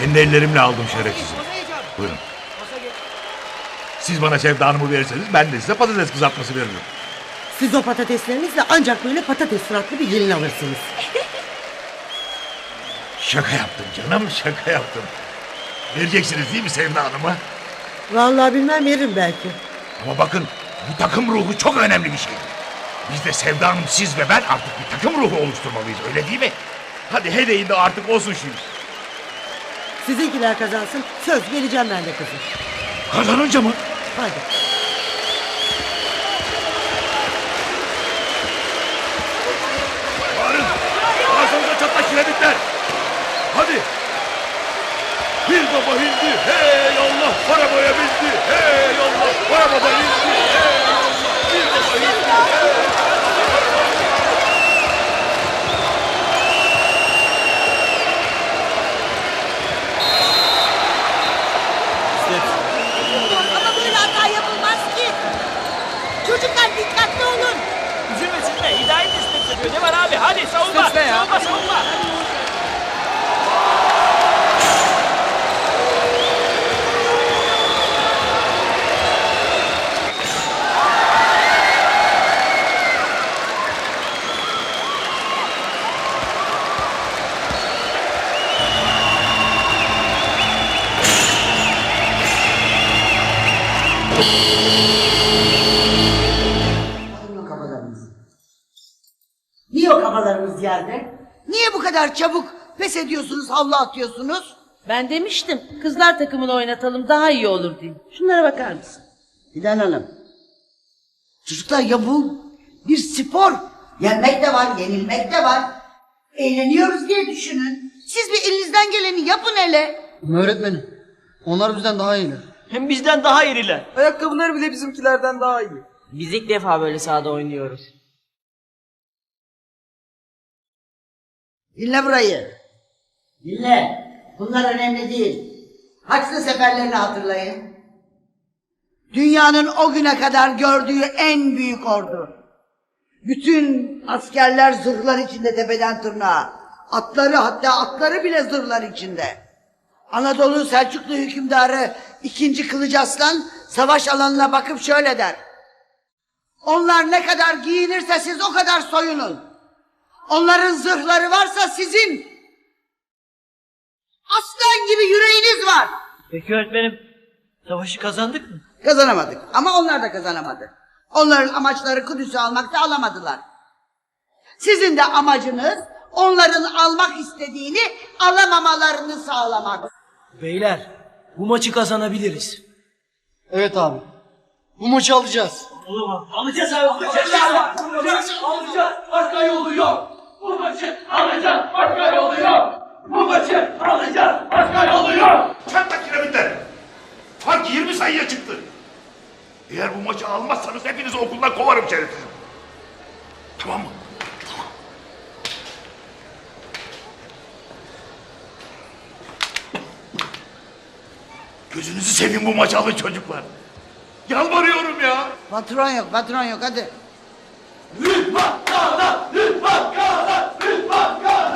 Kendi ellerimle aldım şerefsizi. Buyurun. Siz bana Sevda Hanım'ı verirseniz ben de size patates kızartması veririm. Siz o patateslerinizle ancak böyle patates suratlı bir gelin alırsınız. Şaka yaptım canım şaka yaptım. Vereceksiniz değil mi Sevda Hanım'a? Vallahi bilmem veririm belki. Ama bakın bu takım ruhu çok önemli bir şey. Biz de Sevda Hanım siz ve ben artık bir takım ruhu oluşturmalıyız öyle değil mi? Hadi hedeyin de artık olsun şimdi. Sizinkiler kazansın. Söz vereceğim ben de kızım. Kazanınca mı? Hadi. Bağırın. Ağzınıza çatla kiremitler. Hadi. Bir baba hindi. Hey Allah arabaya bindi. Hey Allah arabada indi. Hey Allah bir baba hindi. Hey. Ama böyle hata yapılmaz ki. Çocuklar dikkatli olun. Üzülmesin de hidayet istek Ne var abi? Hadi savunma. Sus be ya. Savunma savunma. Alın Kafalarınız yerde? Niye bu kadar çabuk pes ediyorsunuz, havlu atıyorsunuz? Ben demiştim kızlar takımını oynatalım daha iyi olur diye. Şunlara bakar mısın? Fidan Hanım. Çocuklar ya bu bir spor. Yenmek de var, yenilmek de var. Eğleniyoruz diye düşünün. Siz bir elinizden geleni yapın hele. Öğretmenim. Onlar bizden daha iyiler. Hem bizden daha iriler. Ayakkabıları bile bizimkilerden daha iyi. Biz ilk defa böyle sahada oynuyoruz. Dinle burayı. Dinle. Bunlar önemli değil. Haçlı seferlerini hatırlayın. Dünyanın o güne kadar gördüğü en büyük ordu. Bütün askerler zırhlar içinde tepeden tırnağa. Atları hatta atları bile zırhlar içinde. Anadolu Selçuklu hükümdarı 2. Kılıç Aslan savaş alanına bakıp şöyle der. Onlar ne kadar giyinirse siz o kadar soyunun. Onların zırhları varsa sizin aslan gibi yüreğiniz var. Peki öğretmenim savaşı kazandık mı? Kazanamadık ama onlar da kazanamadı. Onların amaçları Kudüs'ü almakta alamadılar. Sizin de amacınız onların almak istediğini alamamalarını sağlamak. Beyler bu maçı kazanabiliriz. Evet abi. Bu maçı alacağız. Alacağız abi. Alacağız. Alacağız. Alacağız. Başka yolu yok maçı alacağız. Başkan oluyor. Bu maçı alacağız. başka Başkan oluyor. Çatlak kiremitler. Fark 20 sayıya çıktı. Eğer bu maçı almazsanız hepinizi okuldan kovarım şerefsizim. Tamam mı? Gözünüzü seveyim bu maçı alın çocuklar. Yalvarıyorum ya. Patron yok, patron yok hadi. Lütfen kala, lütfen kala. Fuck go!